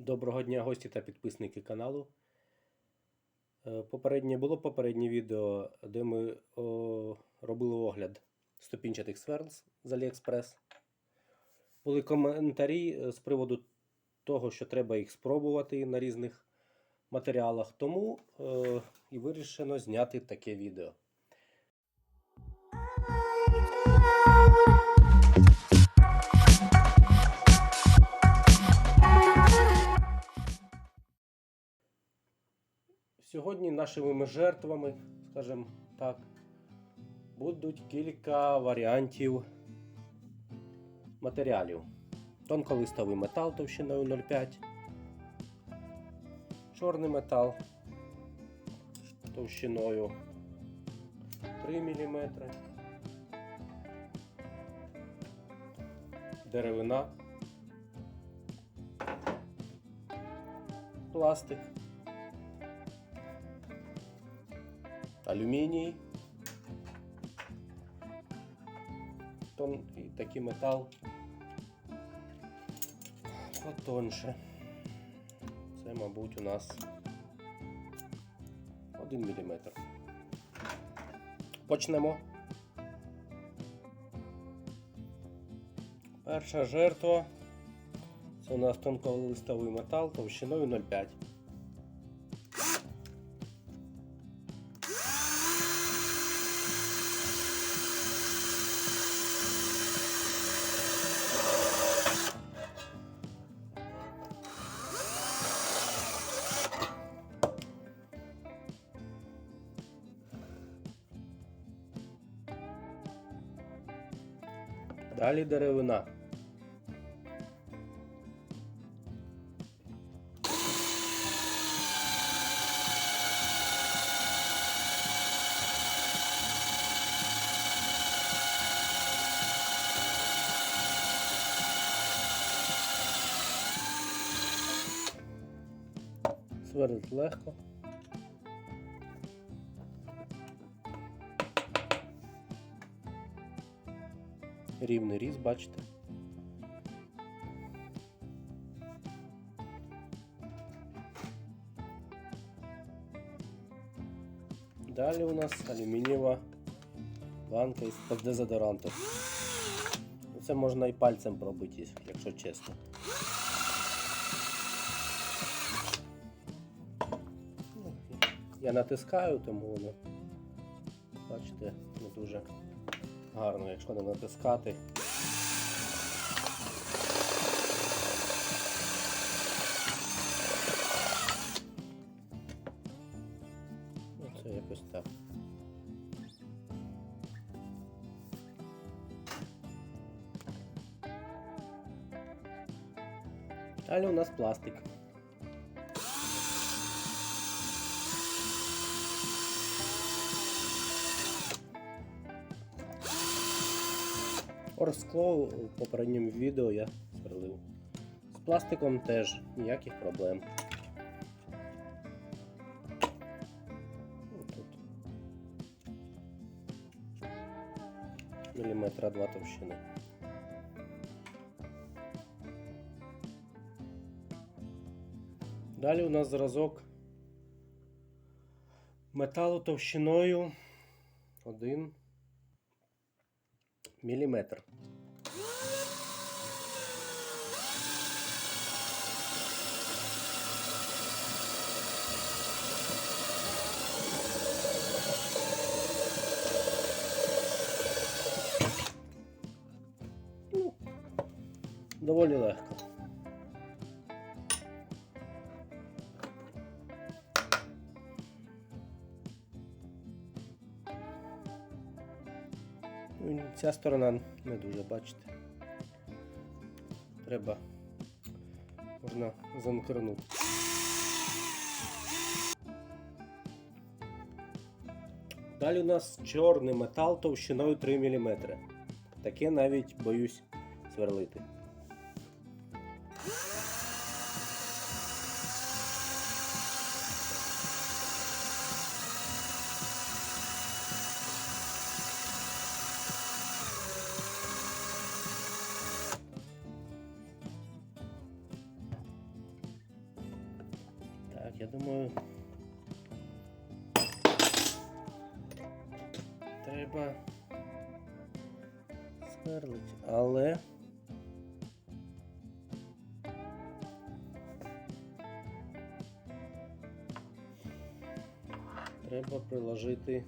Доброго дня, гості та підписники каналу. Е, Попереднє було попереднє відео, де ми о, робили огляд ступінчатих сверл з AliExpress. Були коментарі е, з приводу того, що треба їх спробувати на різних матеріалах. Тому е, і вирішено зняти таке відео. Сьогодні нашими жертвами, скажімо так, будуть кілька варіантів матеріалів. Тонколистовий метал товщиною 0,5, чорний метал товщиною 3 мм, деревина, пластик. Алюміній, тон і такий метал потонше. Це, мабуть, у нас 1 мм. Почнемо. Перша жертва це у нас тонколистовий метал товщиною 0,5. Далі деревина. Свердить легко. Рівний різ, бачите. Далі у нас алюмінієва банка із дезодорантом. Це можна і пальцем пробити, якщо чесно. Я натискаю, тому воно, бачите, не дуже гарно, якщо не натискати. Оце якось так. Далі у нас пластик. Орскло в попередньому відео я сверлив. З пластиком теж ніяких проблем. Тут міліметра два товщини. Далі у нас зразок металу товщиною 1 міліметр. Ну, Доволі легко. Ця сторона не дуже, бачите. Треба можна занкернути. Далі у нас чорний метал товщиною 3 мм. Таке навіть боюсь сверлити. Я думаю. Треба сверлить, але. Треба приложити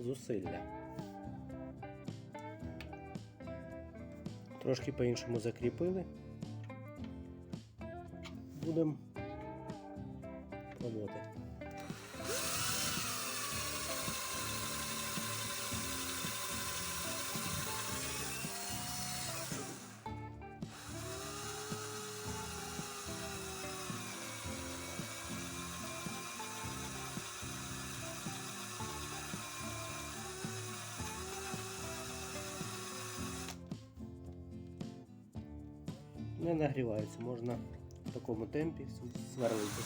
зусилля. Трошки по-іншому закріпили. Будемо пробувати. Не нагрівається, можна в такому темпі сверлити.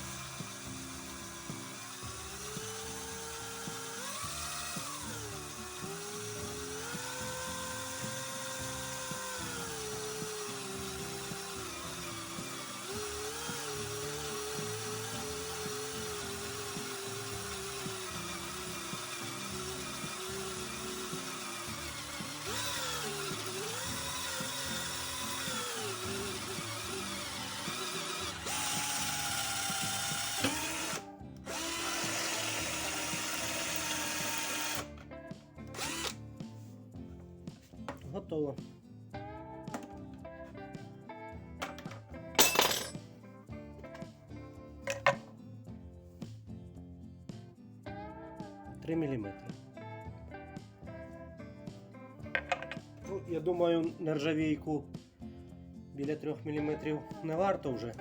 Готово. Три міліметри. Ну, я думаю, нержавійку біля 3 мм не варто вже.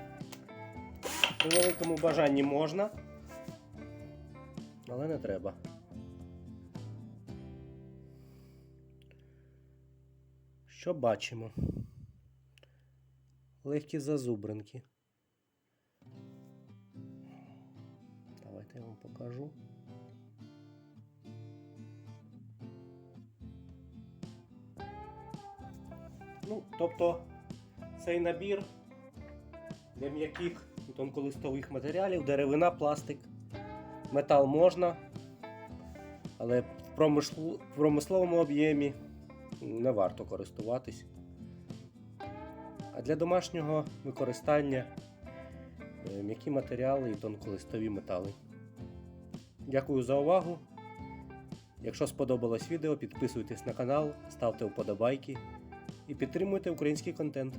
При великому бажанні можна, але не треба. Що бачимо? Легкі зазубринки. Давайте я вам покажу. Ну, тобто цей набір для м'яких тонколистових матеріалів, деревина, пластик, метал можна, але в промисловому об'ємі не варто користуватись. А для домашнього використання е, м'які матеріали і тонколистові метали. Дякую за увагу. Якщо сподобалось відео, підписуйтесь на канал, ставте вподобайки і підтримуйте український контент.